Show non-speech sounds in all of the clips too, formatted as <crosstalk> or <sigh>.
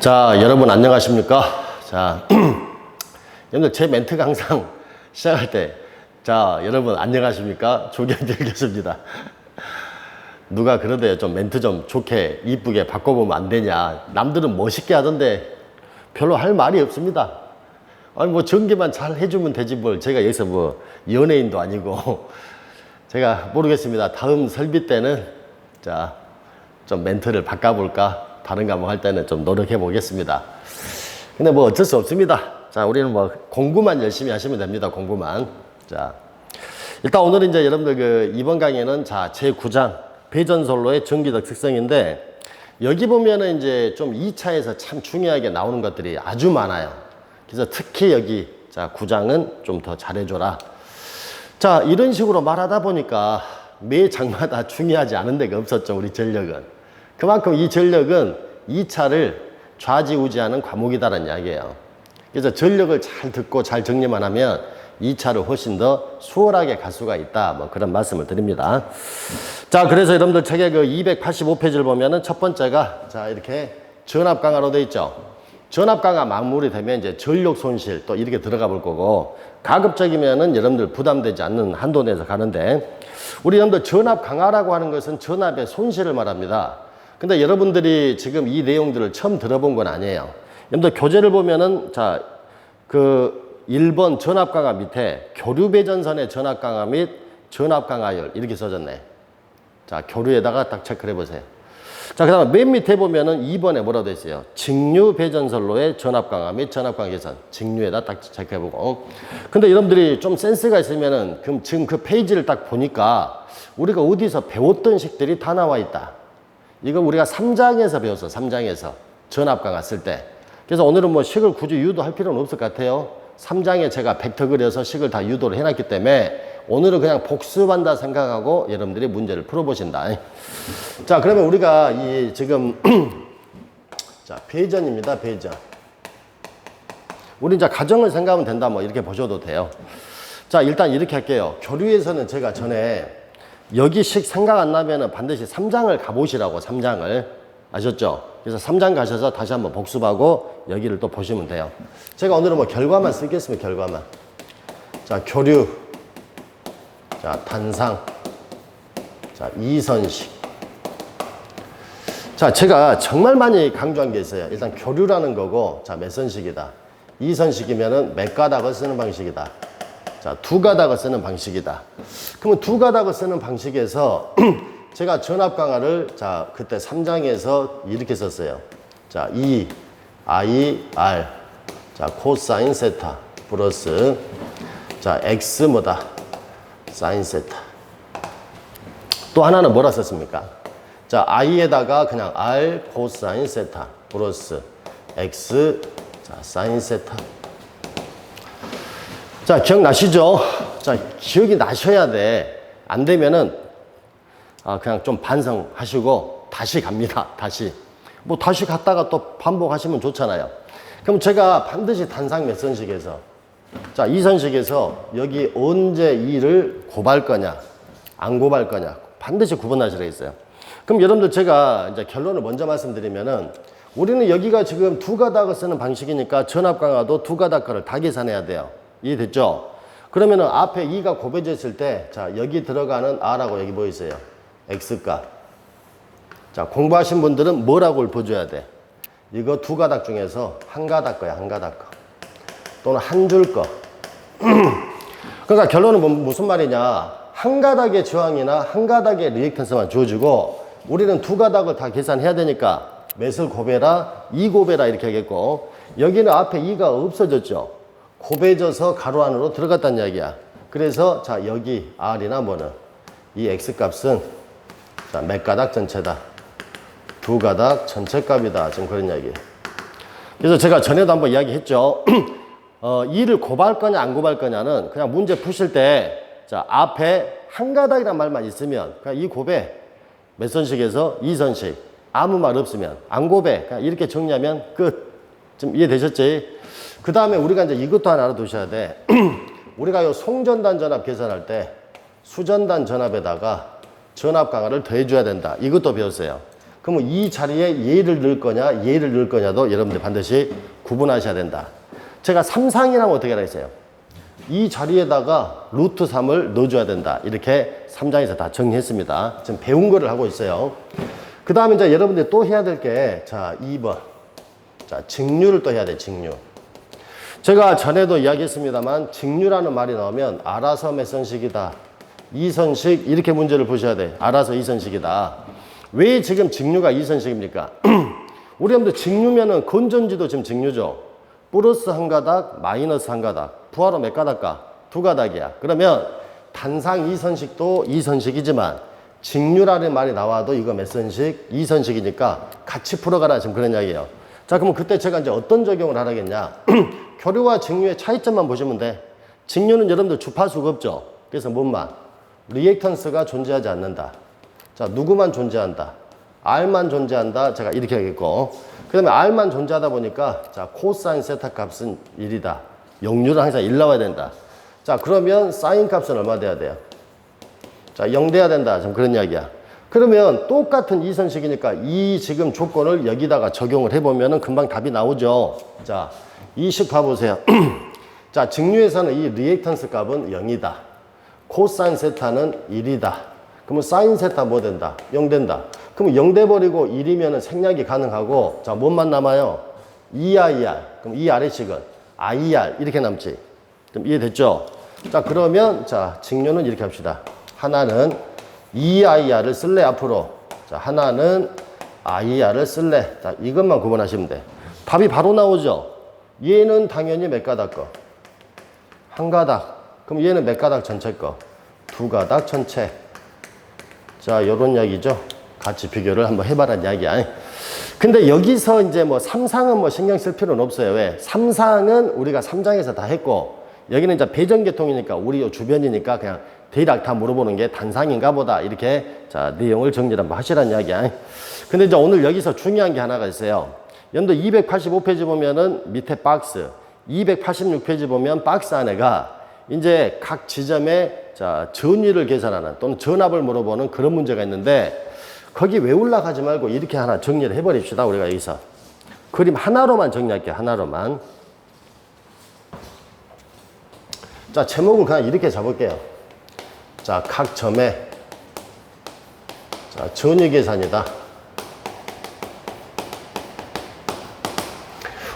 자, 여러분 안녕하십니까? 자, <clears throat> 여러분들 제 멘트가 항상 <laughs> 시작할 때, 자, 여러분 안녕하십니까? 조경태 <laughs> 교수입니다. 누가 그러대요. 좀 멘트 좀 좋게, 이쁘게 바꿔보면 안 되냐. 남들은 멋있게 하던데 별로 할 말이 없습니다. 아니, 뭐 전개만 잘 해주면 되지 뭘. 제가 여기서 뭐 연예인도 아니고. <laughs> 제가 모르겠습니다. 다음 설비 때는, 자, 좀 멘트를 바꿔볼까? 다른 과목 할 때는 좀 노력해 보겠습니다. 근데 뭐 어쩔 수 없습니다. 자, 우리는 뭐 공부만 열심히 하시면 됩니다. 공부만. 자, 일단 오늘은 이제 여러분들 그 이번 강의는 자, 제 9장 배전솔로의 전기적 특성인데 여기 보면은 이제 좀 2차에서 참 중요하게 나오는 것들이 아주 많아요. 그래서 특히 여기 자, 9장은 좀 더 잘해줘라. 자, 이런 식으로 말하다 보니까 매 장마다 <laughs> 중요하지 않은 데가 없었죠, 우리 전력은. 그만큼 이 전력은 2차를 좌지우지하는 과목이다라는 이야기예요. 그래서 전력을 잘 듣고 잘 정리만 하면 2차를 훨씬 더 수월하게 갈 수가 있다. 뭐 그런 말씀을 드립니다. 자, 그래서 여러분들 책의 그 285페이지를 보면은 첫 번째가 자, 이렇게 전압 강화로 돼 있죠. 전압 강화 마무리 되면 이제 전력 손실 또 이렇게 들어가 볼 거고 가급적이면은 여러분들 부담되지 않는 한도 내에서 가는데 우리 여러분들 전압 강화라고 하는 것은 전압의 손실을 말합니다. 근데 여러분들이 지금 이 내용들을 처음 들어본 건 아니에요. 여러분들 교재를 보면은 자, 그 1번 전압 강화 밑에 교류 배전선의 전압 강화 및 전압 강화율 이렇게 써졌네. 자, 교류에다가 딱 체크를 해 보세요. 자, 그 다음에 맨 밑에 보면은 2번에 뭐라고 돼 있어요? 직류 배전선로의 전압 강화 및 전압 강화 개선. 직류에다 딱 체크해 보고. 근데 여러분들이 좀 센스가 있으면은 지금 그 페이지를 딱 보니까 우리가 어디서 배웠던 식들이 다 나와 있다. 이거 우리가 3장에서 배웠어. 3장에서. 전압 강화 쓸 때. 그래서 오늘은 뭐 식을 굳이 유도할 필요는 없을 것 같아요. 3장에 제가 벡터 그려서 식을 다 유도를 해놨기 때문에 오늘은 그냥 복습한다 생각하고 여러분들이 문제를 풀어보신다. 자, 그러면 우리가 이 지금 <clears throat> 자, 배전입니다. 배전. 우리 이제 가정을 생각하면 된다. 뭐 이렇게 보셔도 돼요. 자, 일단 이렇게 할게요. 교류에서는 제가 전에 여기식 생각 안 나면은 반드시 3장을 가보시라고 3장을 아셨죠? 그래서 3장 가셔서 다시 한번 복습하고 여기를 또 보시면 돼요. 제가 오늘은 뭐 결과만 쓰겠습니다. 결과만. 자, 교류. 자, 단상. 자, 이선식. 자, 제가 정말 많이 강조한 게 있어요. 일단 교류라는 거고, 자, 몇 선식이다. 이선식이면은 몇 가닥을 쓰는 방식이다. 자, 두 가닥을 쓰는 방식이다. 그러면 두 가닥을 쓰는 방식에서 <clears throat> 제가 전압 강화를 자, 그때 3장에서 이렇게 썼어요. 자, E, I, R. 자, 코사인 세타 플러스 자, X 뭐다? 사인 세타. 또 하나는 뭐라 썼습니까? 자, I에다가 그냥 R 코사인 세타 플러스 X 자, 사인 세타. 자, 기억나시죠? 자, 기억이 나셔야 돼. 안 되면은, 아, 그냥 좀 반성하시고, 다시 갑니다. 다시. 뭐, 다시 갔다가 또 반복하시면 좋잖아요. 그럼 제가 반드시 단상 몇 선식에서, 자, 이 선식에서 여기 언제 이를 고발 거냐, 안 고발 거냐, 반드시 구분하시라 했어요. 그럼 여러분들 제가 이제 결론을 먼저 말씀드리면은, 우리는 여기가 지금 두 가닥을 쓰는 방식이니까 전압 강화도 두 가닥 거를 다 계산해야 돼요. 이해됐죠? 그러면은 앞에 2가 곱해져 있을 때, 자, 여기 들어가는 R하고 여기 뭐 있어요? X값. 자, 공부하신 분들은 뭐라고 읊어줘야 돼? 이거 두 가닥 중에서 한 가닥 거야, 한 가닥 거. 또는 한 줄 거. <clears throat> 그러니까 결론은 뭐- 무슨 말이냐? 한 가닥의 저항이나 한 가닥의 리액턴스만 주어지고 우리는 두 가닥을 다 계산해야 되니까 몇을 곱해라, 2 곱해라 이렇게 하겠고 여기는 앞에 2가 없어졌죠. 곱해져서 가로 안으로 들어갔다는 이야기야. 그래서 자 여기 R이나 뭐는 이 X값은 자 몇 가닥 전체다. 두 가닥 전체 값이다. 지금 그런 이야기. 그래서 제가 전에도 한번 이야기했죠. <clears throat> 어, 이를 고발 거냐 안 고발 거냐는 그냥 문제 푸실 때 자, 앞에 한 가닥이란 말만 있으면 그냥 이 고배 몇 선식에서 이 선식 아무 말 없으면 안 고배 그냥 이렇게 정리하면 끝. 좀 이해되셨지? 그 다음에 우리가 이제 이것도 하나 알아두셔야 돼. <clears throat> 우리가 요 송전단 전압 계산할 때 수전단 전압에다가 전압 강화를 더해줘야 된다. 이것도 배웠어요. 그러면 이 자리에 얘를 넣을 거냐, 얘를 넣을 거냐도 여러분들 반드시 구분하셔야 된다. 제가 삼상이라면 어떻게 하라 했어요? 이 자리에다가 루트 3을 넣어줘야 된다. 이렇게 3장에서 다 정리했습니다. 지금 배운 거를 하고 있어요. 그 다음에 이제 여러분들 또 해야 될 게, 자, 2번. 자, 직류를 또 해야 돼, 직류. 제가 전에도 이야기했습니다만, 직류라는 말이 나오면, 알아서 몇 선식이다. 이선식, 이렇게 문제를 보셔야 돼. 알아서 이선식이다. 왜 지금 직류가 이선식입니까? <clears throat> 우리 여러분들 직류면은 건전지도 지금 직류죠. 플러스 한 가닥, 마이너스 한 가닥. 부하로 몇 가닥 가? 두 가닥이야. 그러면 단상 이선식도 이선식이지만 직류라는 말이 나와도 이거 몇 선식? 이선식이니까 같이 풀어가라 지금 그런 이야기예요. 자, 그러면 그때 제가 이제 어떤 적용을 하라겠냐? 교류와 직류의 차이점만 보시면 돼. 직류는 여러분들 주파수가 없죠. 그래서 뭔만? 리액턴스가 존재하지 않는다. 자, 누구만 존재한다. R만 존재한다. 제가 이렇게 하겠고. 그 다음에 R만 존재하다 보니까, 자, 코사인 세타 값은 1이다. 역류는 항상 1 나와야 된다. 자, 그러면 사인 값은 얼마 돼야 돼요? 자, 0 돼야 된다. 좀 그런 이야기야. 그러면 똑같은 이선식이니까 이 지금 조건을 여기다가 적용을 해보면은 금방 답이 나오죠. 자, 이식 봐보세요. <clears throat> 자, 직류에서는 이 리액턴스 값은 0이다. 코사인 세타는 1이다. 그러면 사인 세타 뭐 된다? 0 된다. 그럼 0 돼버리고 1이면 생략이 가능하고, 자, 뭔만 남아요? 2IR. 그럼 이 아래식은 IR. 이렇게 남지. 그럼 이해됐죠? 자, 그러면, 자, 직류는 이렇게 합시다. 하나는 2IR을 쓸래, 앞으로. 자, 하나는 IR을 쓸래. 자, 이것만 구분하시면 돼. 답이 바로 나오죠? 얘는 당연히 몇 가닥 거? 한 가닥. 그럼 얘는 몇 가닥 전체 거? 두 가닥 전체. 자, 요런 이야기죠. 같이 비교를 한번 해봐라는 이야기야. 근데 여기서 이제 뭐 삼상은 뭐 신경 쓸 필요는 없어요. 왜? 삼상은 우리가 삼장에서 다 했고, 여기는 이제 배전계통이니까 우리 요 주변이니까 그냥 대략 다 물어보는 게 단상인가 보다. 이렇게 자, 내용을 정리를 한번 하시라는 이야기야. 근데 이제 오늘 여기서 중요한 게 하나가 있어요. 연도 285페이지 보면은 밑에 박스, 286페이지 보면 박스 안에가 이제 각 지점에 자, 전위를 계산하는 또는 전압을 물어보는 그런 문제가 있는데 거기 외울라 하지 말고 이렇게 하나 정리를 해버립시다. 우리가 여기서. 그림 하나로만 정리할게요. 하나로만. 자, 제목을 그냥 이렇게 잡을게요. 자, 각 점에 자, 전위 계산이다.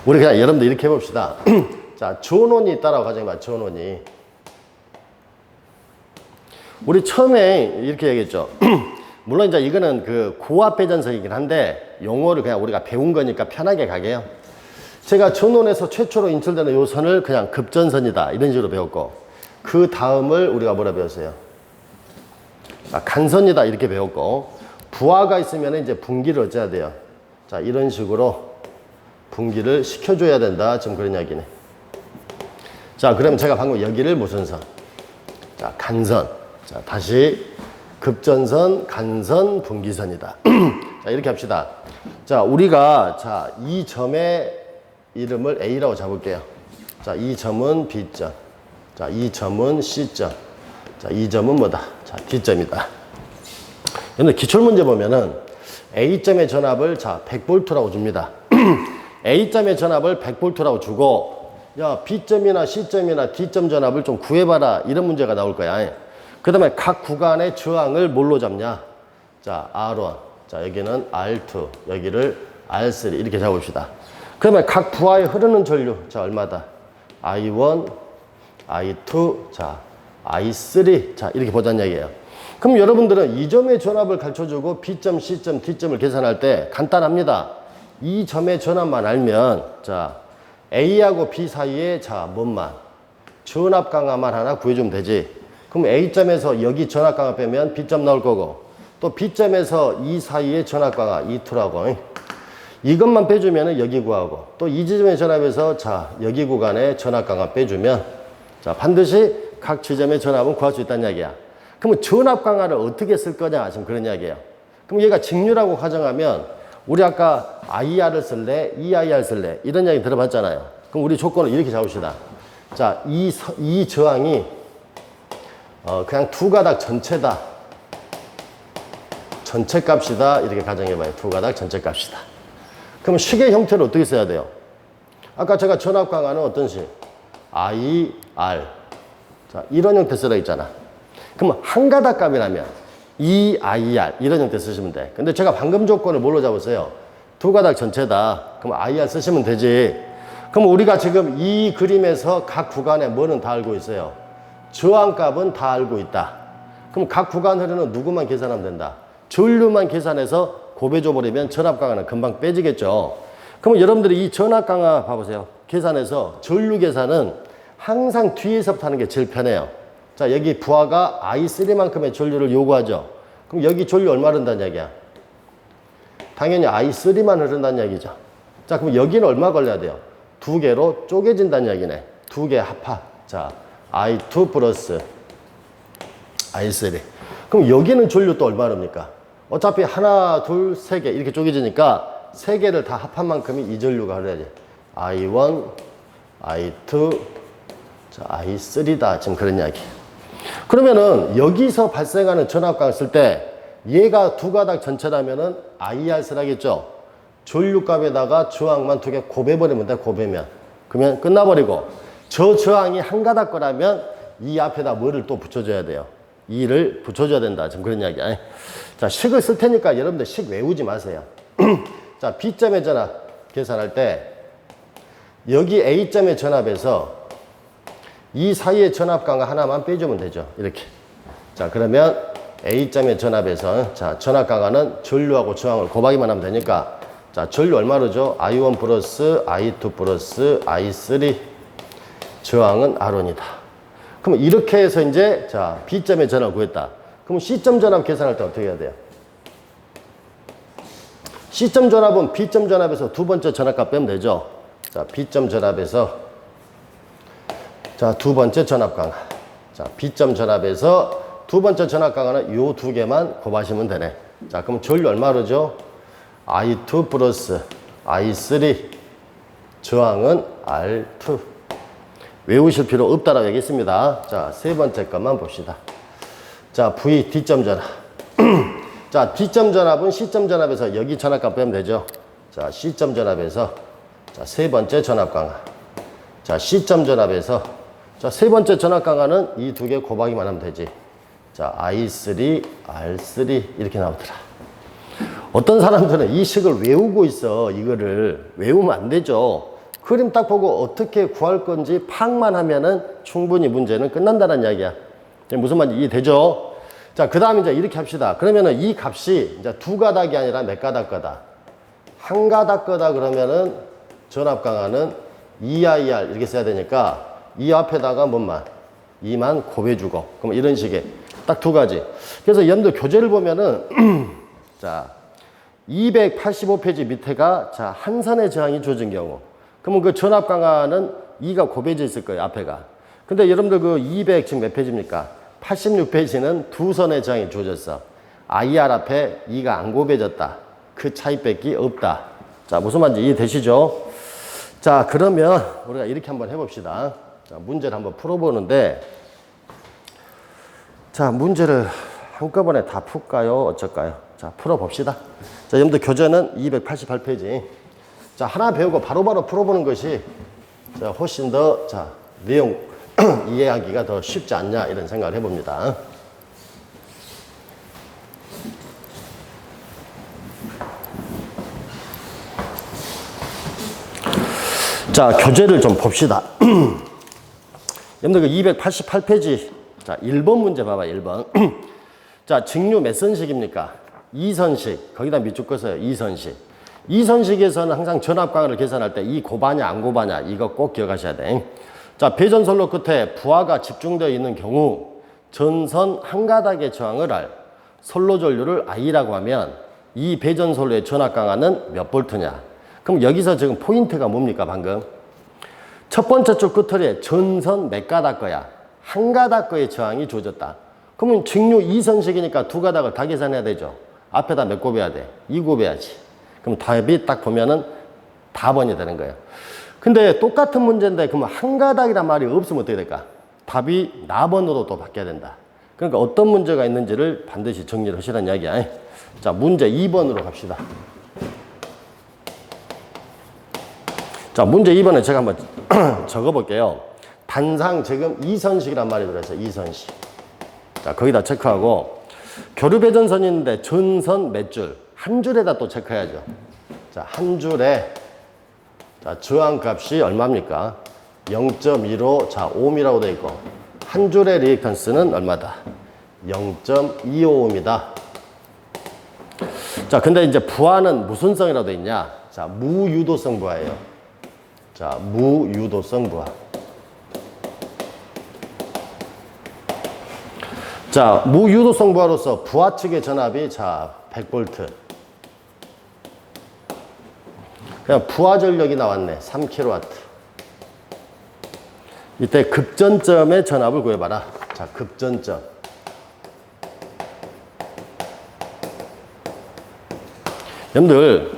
우리 그냥 여러분들 이렇게 해봅시다. <clears throat> 자, 전원이 있다라고 가정해 봐, 전원이. 우리 처음에 이렇게 얘기했죠. <clears throat> 물론 이제 이거는 그 고압 배전석이긴 한데 용어를 그냥 우리가 배운 거니까 편하게 가게요. 제가 전원에서 최초로 인출되는 요 선을 그냥 급전선이다 이런 식으로 배웠고 그 다음을 우리가 뭐라 배웠어요? 아, 간선이다 이렇게 배웠고 부하가 있으면 이제 분기를 어째야 돼요. 자 이런 식으로 분기를 시켜줘야 된다 지금 그런 이야기네. 자 그러면 제가 방금 여기를 무슨 선? 자 간선. 자 다시 급전선, 간선, 분기선이다. <clears throat> 자, 이렇게 합시다. 자, 우리가, 자, 이 점의 이름을 A라고 잡을게요. 자, 이 점은 B점. 자, 이 점은 C점. 자, 이 점은 뭐다? 자, D점이다. 근데 기출문제 보면은 A점의 전압을 자, 100V라고 줍니다. <clears throat> A점의 전압을 100V라고 주고, 야, B점이나 C점이나 D점 전압을 좀 구해봐라. 이런 문제가 나올 거야. 그 다음에 각 구간의 저항을 뭘로 잡냐? 자, R1. 자, 여기는 R2. 여기를 R3. 이렇게 잡읍시다. 그러면 각 부하에 흐르는 전류. 자, 얼마다? I1, I2, 자, I3. 자, 이렇게 보자는 얘기예요. 그럼 여러분들은 이 점의 전압을 가르쳐주고 B점, C점, D점을 계산할 때 간단합니다. 이 점의 전압만 알면, 자, A하고 B 사이에, 자, 뭔만? 전압 강화만 하나 구해주면 되지. 그럼 A점에서 여기 전압 강화 빼면 B점 나올 거고 또 B점에서 이 사이에 전압 강화 E2라고 이것만 빼주면 여기 구하고 또 이 지점의 전압에서 자 여기 구간에 전압 강화 빼주면 자 반드시 각 지점의 전압은 구할 수 있다는 이야기야 그러면 전압 강화를 어떻게 쓸 거냐 지금 그런 이야기예요 그럼 얘가 직류라고 가정하면 우리 아까 IR을 쓸래 EIR 쓸래 이런 이야기 들어봤잖아요 그럼 우리 조건을 이렇게 잡읍시다 자이 이 저항이 어, 그냥 두 가닥 전체다. 전체 값이다. 이렇게 가정해봐요. 두 가닥 전체 값이다. 그럼 식의 형태를 어떻게 써야 돼요? 아까 제가 전압 강화는 어떤 식? I, R. 자, 이런 형태 쓰라 했잖아. 그럼 한 가닥 값이라면 E, I, R 이런 형태 쓰시면 돼. 근데 제가 방금 조건을 뭘로 잡았어요? 두 가닥 전체다. 그럼 I, R 쓰시면 되지. 그럼 우리가 지금 이 그림에서 각 구간에 뭐는 다 알고 있어요? 저항값은 다 알고 있다. 그럼 각 구간 흐르는 누구만 계산하면 된다. 전류만 계산해서 곱해줘 버리면 전압 강화는 금방 빼지겠죠. 그럼 여러분들이 이 전압 강화 봐보세요. 계산해서 전류 계산은 항상 뒤에서부터 하는 게 제일 편해요. 자, 여기 부하가 I3만큼의 전류를 요구하죠. 그럼 여기 전류 얼마 흐른다는 얘기야? 당연히 I3만 흐른다는 얘기죠. 자, 그럼 여기는 얼마 걸려야 돼요? 두 개로 쪼개진다는 얘기네. 두 개 합하. 자, I2 플러스 I3. 그럼 여기는 전류 또 얼마 흐릅니까? 어차피 하나, 둘, 세 개 이렇게 쪼개지니까 세 개를 다 합한 만큼이 이 전류가 흐려야지. I1, I2, 자, I3다. 지금 그런 이야기. 그러면은 여기서 발생하는 전압광을 쓸 때 얘가 두 가닥 전체라면은 IR 쓰라겠죠. 전류값에다가 저항만 두 개 곱해버리면 돼, 곱해면. 그러면 끝나버리고 저 저항이 한 가닥 거라면 이 앞에다 뭐를 또 붙여줘야 돼요. 이를 붙여줘야 된다. 지금 그런 이야기야. 자, 식을 쓸 테니까 여러분들 식 외우지 마세요. <clears throat> 자, B점의 전압 계산할 때 여기 A점의 전압에서 이 사이의 전압 강화 하나만 빼주면 되죠. 이렇게. 자, 그러면 A점의 전압에서 자, 전압 강화는 전류하고 저항을 곱하기만 하면 되니까 자, 전류 얼마로죠? I1 플러스 I2 플러스 I3 저항은 R1이다. 그럼 이렇게 해서 이제 자, B점의 전압을 구했다. 그럼 C점 전압 계산할 때 어떻게 해야 돼요? C점 전압은 B점 전압에서 두 번째 전압값 빼면 되죠. 자, B점 전압에서 자, 두 번째 전압 강화. 자, B점 전압에서 두 번째 전압 강화는 요 두 개만 곱하시면 되네. 자, 그럼 전류 얼마로죠? I2 플러스 I3 저항은 R2. 외우실 필요 없다라고 얘기했습니다. 자, 세 번째 것만 봅시다. 자, V D점 전압. <clears throat> 자, D점 전압은 C점 전압에서 여기 전압값 빼면 되죠. 자, C점 전압에서 자, 세 번째 전압 강화. 자, C점 전압에서 자, 세 번째 전압 강화는 이 두 개 곱하기만 하면 되지. 자, I3, R3 이렇게 나오더라. 어떤 사람들은 이 식을 외우고 있어. 이거를 외우면 안 되죠. 그림 딱 보고 어떻게 구할 건지 파악만 하면은 충분히 문제는 끝난다는 이야기야. 무슨 말인지 이해되죠? 자, 그 다음에 이제 이렇게 합시다. 그러면은 이 값이 이제 두 가닥이 아니라 몇 가닥 거다? 한 가닥 거다 그러면은 전압 강화는 2IR 이렇게 써야 되니까 이 앞에다가 뭔만 2만 곱해주고 그럼 이런 식의 딱 두 가지. 그래서 여러분들 교재를 보면은 <clears throat> 자 285페이지 밑에가 자 한선의 저항이 주어진 경우 그러면 그 전압 강화는 2가 곱해져 있을 거예요 앞에가. 근데 여러분들 그 200 지금 몇 페이지입니까? 86페이지는 두 선의 저항이 주어졌어. IR 앞에 2가 안 곱해졌다. 그 차이밖에 없다. 자 무슨 말인지 이해되시죠? 자 그러면 우리가 이렇게 한번 해봅시다. 자 문제를 한번 풀어보는데 자 문제를 한꺼번에 다 풀까요? 어쩔까요? 자 풀어봅시다. 자 여러분들 교재는 288페이지. 자 하나 배우고 바로 바로 풀어보는 것이 자, 훨씬 더 자, 내용 <clears throat> 이해하기가 더 쉽지 않냐 이런 생각을 해봅니다. 자, 교재를 좀 봅시다. <clears throat> 여러분들 그 288페이지. 자, 1번 문제 봐봐, 1번. <clears throat> 자, 직류 몇 선식입니까? 2선식. 거기다 밑줄 거서요, 2선식. 2선식에서는 항상 전압광을 계산할 때 이 고바냐, 안 고바냐, 이거 꼭 기억하셔야 돼. 자, 배전선로 끝에 부하가 집중되어 있는 경우 전선 한 가닥의 저항을 알 선로 전류를 I라고 하면 이 배전선로의 전압 강화는 몇 볼트냐? 그럼 여기서 지금 포인트가 뭡니까, 방금? 첫 번째 줄 끝털에 전선 몇 가닥 거야? 한 가닥 거의 저항이 주어졌다. 그러면 직류 2선식이니까 두 가닥을 다 계산해야 되죠. 앞에다 몇 곱해야 돼? 2 곱해야지. 그럼 답이 딱 보면은 답원이 되는 거예요. 근데 똑같은 문제인데 그러면 한 가닥이란 말이 없으면 어떻게 될까? 답이 나번으로 또 바뀌어야 된다. 그러니까 어떤 문제가 있는지를 반드시 정리를 하시라는 이야기야. 자, 문제 2번으로 갑시다. 자, 문제 2번에 제가 한번 <clears throat> 적어볼게요. 단상 지금 이선식이란 말이 들어있어요. 이선식. 자, 거기다 체크하고 교류 배전선이 있는데 전선 몇 줄? 한 줄에다 또 체크해야죠. 자, 한 줄에 자, 저항값이 얼마입니까? 0.15, 자, ohm이라고 되어 있고 한 줄의 리액턴스는 얼마다? 0.25ohm이다. 자, 근데 이제 부하는 무슨 성이라고 되어 있냐? 자, 무유도성 부하예요. 자, 무유도성 부하. 자, 무유도성 부하로서 부하 측의 전압이 자, 100V. 그냥 부하 전력이 나왔네. 3kW. 이때 급전점의 전압을 구해봐라. 자, 급전점. 여러분들,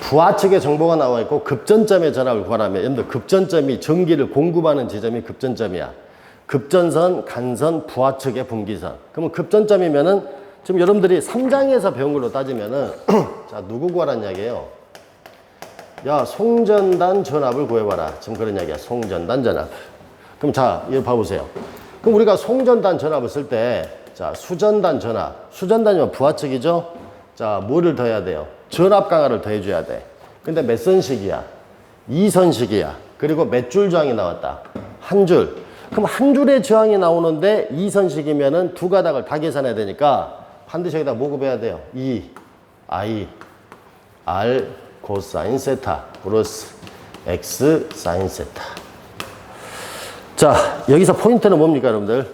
부하 측의 정보가 나와 있고 급전점의 전압을 구하라면 여러분들 급전점이 전기를 공급하는 지점이 급전점이야. 급전선, 간선, 부하 측의 분기선. 그러면 급전점이면은 지금 여러분들이 3장에서 배운 걸로 따지면은 <clears throat> 자, 누구 구하라는 이야기예요? 야, 송전단 전압을 구해봐라. 지금 그런 이야기야. 송전단 전압. 그럼 자, 이거 봐보세요. 그럼 우리가 송전단 전압을 쓸 때, 자, 수전단 전압. 수전단이면 부하측이죠? 자, 뭐를 더해야 돼요? 전압 강화를 더해줘야 돼. 근데 몇 선식이야? 2선식이야. 그리고 몇 줄 저항이 나왔다? 한 줄. 그럼 한 줄의 저항이 나오는데 2선식이면은 두 가닥을 다 계산해야 되니까 반드시 여기다 뭐 곱해야 돼요? 2, I, R, 코사인 세타 플러스 X 사인 세타. 자, 여기서 포인트는 뭡니까, 여러분들?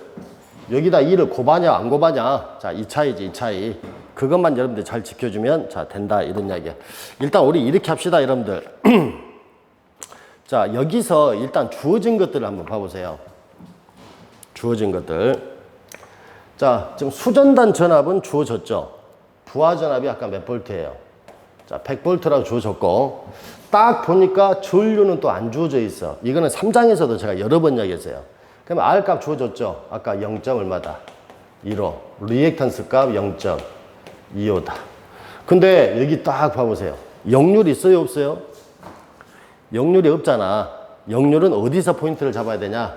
여기다 2를 곱하냐, 안 곱하냐? 자, 이 차이지, 이 차이. 그것만 여러분들 잘 지켜주면, 자, 된다, 이런 이야기야. 일단 우리 이렇게 합시다, 여러분들. <clears throat> 자, 여기서 일단 주어진 것들을 한번 봐보세요. 주어진 것들. 자, 지금 수전단 전압은 주어졌죠? 부하 전압이 아까 몇 볼트예요? 자, 100볼트라고 주어졌고, 딱 보니까 전류는 또 안 주어져 있어. 이거는 3장에서도 제가 여러 번 이야기했어요. 그러면 R 값 주어졌죠? 아까 0. 얼마다? 1호. 리액턴스 값 0.25다. 근데 여기 딱 봐보세요. 역률 있어요, 없어요? 역률이 없잖아. 역률은 어디서 포인트를 잡아야 되냐?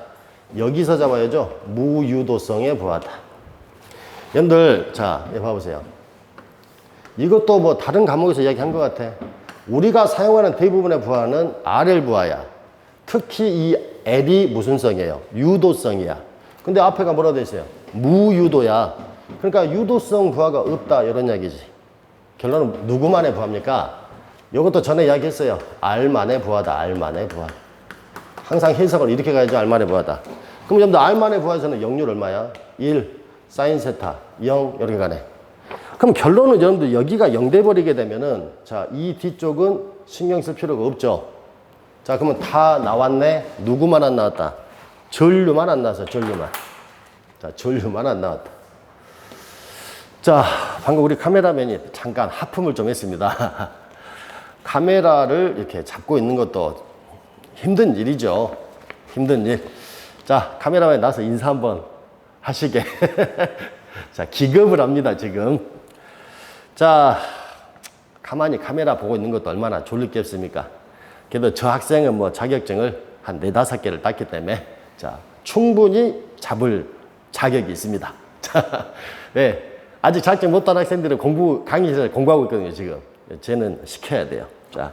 여기서 잡아야죠. 무유도성의 부하다. 여러분들, 자, 예, 봐보세요. 이것도 뭐 다른 과목에서 이야기한 것 같아. 우리가 사용하는 대부분의 부하는 RL 부하야. 특히 이 L이 무슨 성이에요? 유도성이야. 근데 앞에가 뭐라 돼 있어요? 무유도야. 그러니까 유도성 부하가 없다 이런 이야기지. 결론은 누구만의 부하입니까? 이것도 전에 이야기했어요. R만의 부하다. R만의 부하. 항상 해석을 이렇게 가야죠. R만의 부하다. 그럼 여러분들 R만의 부하에서는 역률 얼마야? 1, 사인 세타, 0 이렇게 가네. 그럼 결론은 여러분들 여기가 0 돼버리게 되면은 자, 이 뒤쪽은 신경 쓸 필요가 없죠. 자, 그러면 다 나왔네. 누구만 안 나왔다? 전류만 안 나왔어. 전류만. 자, 전류만 안 나왔다. 자, 방금 우리 카메라맨이 잠깐 하품을 좀 했습니다. <laughs> 카메라를 이렇게 잡고 있는 것도 힘든 일이죠. 힘든 일. 자, 카메라맨 나서 인사 한번 하시게. <laughs> 자, 기겁을 합니다, 지금. 자, 가만히 카메라 보고 있는 것도 얼마나 졸립겠습니까? 그래도 저 학생은 뭐 자격증을 한 네다섯 개를 땄기 때문에 자, 충분히 잡을 자격이 있습니다. <laughs> 자, 네. 아직 자격증 못 딴 학생들은 공부, 강의실에 공부하고 있거든요, 지금. 쟤는 시켜야 돼요. 자,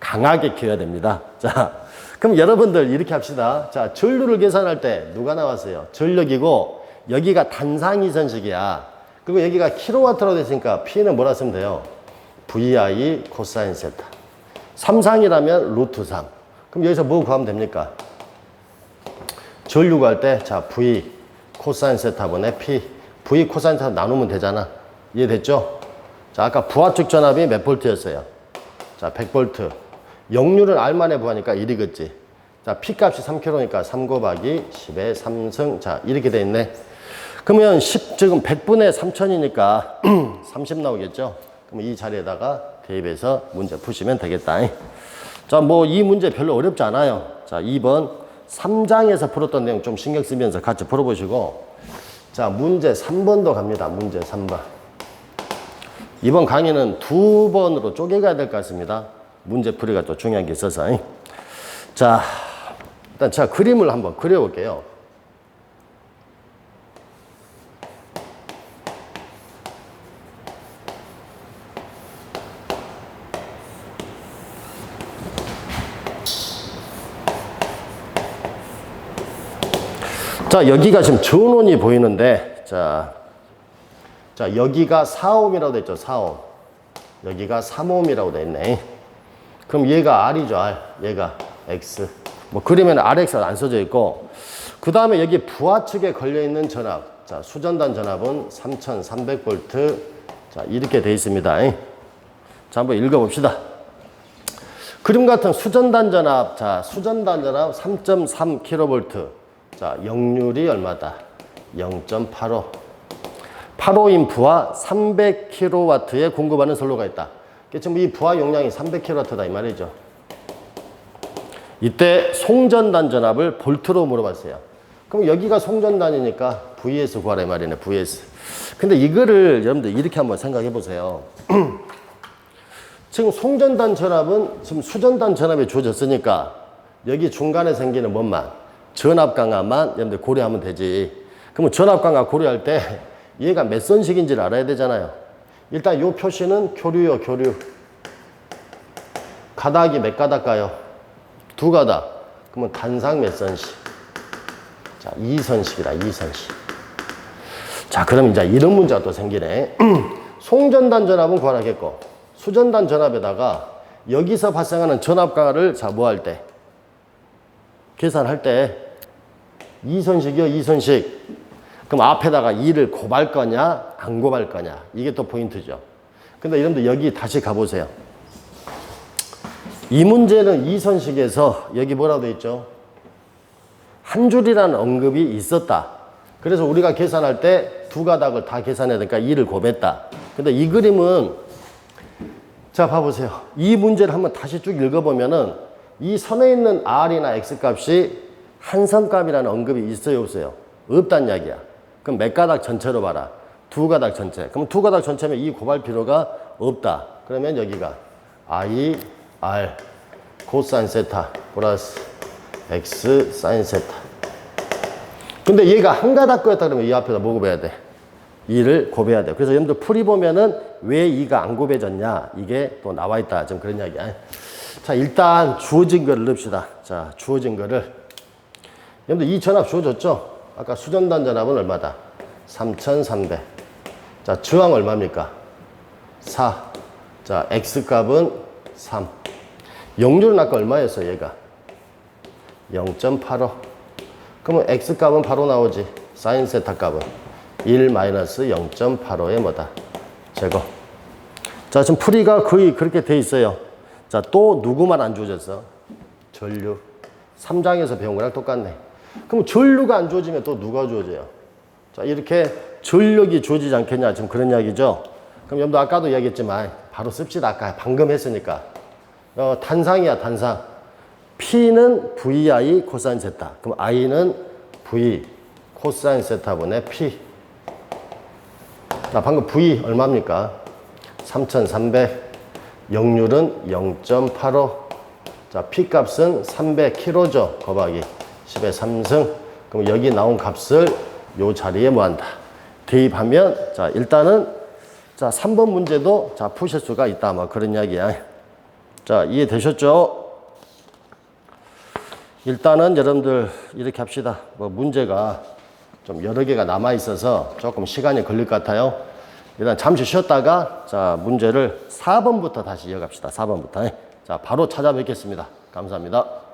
강하게 키워야 됩니다. 자, 그럼 여러분들 이렇게 합시다. 자, 전류를 계산할 때 누가 나왔어요? 전력이고, 여기가 단상이선식이야. 그리고 여기가 킬로와트로 됐으니까 P는 뭐라 쓰면 돼요? VI 코사인 세타. 3상이라면 루트 3. 그럼 여기서 뭐 구하면 됩니까? 전류 구할 때, 자, V 코사인 세타 분의 P. V 코사인 세타 나누면 되잖아. 이해됐죠? 자, 아까 부하측 전압이 몇 볼트였어요? 자, 100볼트. 역률은 R만에 부하니까 1이겠지. 자, P 값이 3kg니까 3 곱하기 10의 3승. 자, 이렇게 돼 있네. 그러면 10, 지금 100분의 3000이니까 30 나오겠죠? 그럼 이 자리에다가 대입해서 문제 푸시면 되겠다. 자, 뭐 이 문제 별로 어렵지 않아요. 자, 2번 3장에서 풀었던 내용 좀 신경 쓰면서 같이 풀어보시고 자, 문제 3번도 갑니다. 문제 3번. 이번 강의는 두 번으로 쪼개가야 될 것 같습니다. 문제 풀이가 또 중요한 게 있어서. 잉? 자, 일단 제가 그림을 한번 그려볼게요. 자, 여기가 지금 전원이 보이는데, 자, 자, 여기가 4옴이라고 돼 있죠, 4옴. 여기가 3옴이라고 돼 있네. 그럼 얘가 R이죠, R. 얘가 X. 뭐 그림에는 RX가 안 써져 있고, 그 다음에 여기 부하측에 걸려있는 전압. 자, 수전단 전압은 3300V. 자, 이렇게 돼 있습니다. 자, 한번 읽어봅시다. 그림 같은 수전단 전압, 자, 수전단 전압 3.3kV. 자, 역률이 얼마다? 0.85. 85인 부하 300kW에 공급하는 선로가 있다. 이 부하 용량이 300kW다 이 말이죠. 이때 송전단 전압을 볼트로 물어봤어요. 그럼 여기가 송전단이니까 VS 구하라 이 말이네, VS. 근데 이거를 여러분들 이렇게 한번 생각해 보세요. <clears throat> 지금 송전단 전압은 지금 수전단 전압이 주어졌으니까 여기 중간에 생기는 뭔만 전압 강화만 여러분들 고려하면 되지. 그러면 전압 강화 고려할 때 얘가 몇 선식인지를 알아야 되잖아요. 일단 요 표시는 교류요, 교류. 가닥이 몇 가닥 가요? 두 가닥. 그러면 단상 몇 선식? 자, 2선식이다, 2선식. 자, 그럼 이제 이런 문제가 또 생기네. <clears throat> 송전단 전압은 구하라겠고, 수전단 전압에다가 여기서 발생하는 전압 강화를 자, 뭐 할 때? 계산할 때, 2선식이요, 2선식. 그럼 앞에다가 2를 곱할 거냐, 안 곱할 거냐. 이게 또 포인트죠. 근데 여러분들 여기 다시 가보세요. 이 문제는 2선식에서 여기 뭐라고 돼 있죠? 한 줄이라는 언급이 있었다. 그래서 우리가 계산할 때 두 가닥을 다 계산해야 되니까 2를 곱했다. 근데 이 그림은 자 봐보세요. 이 문제를 한번 다시 쭉 읽어보면은 이 선에 있는 R이나 X 값이 한성값이라는 언급이 있어요 없어요? 없단 이야기야. 그럼 몇 가닥 전체로 봐라. 두 가닥 전체. 그럼 두 가닥 전체면 이 곱할 필요가 없다. 그러면 여기가 I, R, 코사인 세타 플러스 X 사인 세타. 근데 얘가 한 가닥 거였다 그러면 이 앞에다 뭐 곱해야 돼? 2를 곱해야 돼. 그래서 여러분들 풀이 보면은 왜 2가 안 곱해졌냐? 이게 또 나와 있다. 좀 그런 이야기야. 자, 일단 주어진 거를 넣읍시다. 자, 주어진 거를. 여러분들 이 전압 주어졌죠? 아까 수전단 전압은 얼마다? 3,300. 자, 저항 얼마입니까? 4. 자, X 값은 3. 역률은 아까 얼마였어, 얘가? 0.85. 그러면 X 값은 바로 나오지. 사인 세타 값은 1 마이너스 0.85의 뭐다? 제거. 자, 지금 풀이가 거의 그렇게 돼 있어요. 자, 또 누구만 안 주어졌어? 전류. 3장에서 배운 거랑 똑같네. 그럼 전류가 안 주어지면 또 누가 주어져요? 자, 이렇게 전력이 주어지지 않겠냐. 지금 그런 이야기죠. 그럼 여러분도 아까도 이야기했지만 바로 씁시다. 아까 방금 했으니까. 어, 단상이야, 단상. P는 VI 코사인 세타. 그럼 I는 V 코사인 세타분의 P. 나 방금 V 얼마입니까? 3,300. 역률은 0.85. 자, P 값은 300kg죠. 곱하기 10의 3승. 그럼 여기 나온 값을 요 자리에 뭐 한다? 대입하면, 자, 일단은, 자, 3번 문제도, 자, 푸실 수가 있다. 뭐 그런 이야기야. 자, 이해되셨죠? 일단은 여러분들 이렇게 합시다. 뭐 문제가 좀 여러 개가 남아 있어서 조금 시간이 걸릴 것 같아요. 일단 잠시 쉬었다가 자 문제를 4번부터 다시 이어갑시다. 4번부터. 자 바로 찾아뵙겠습니다. 감사합니다.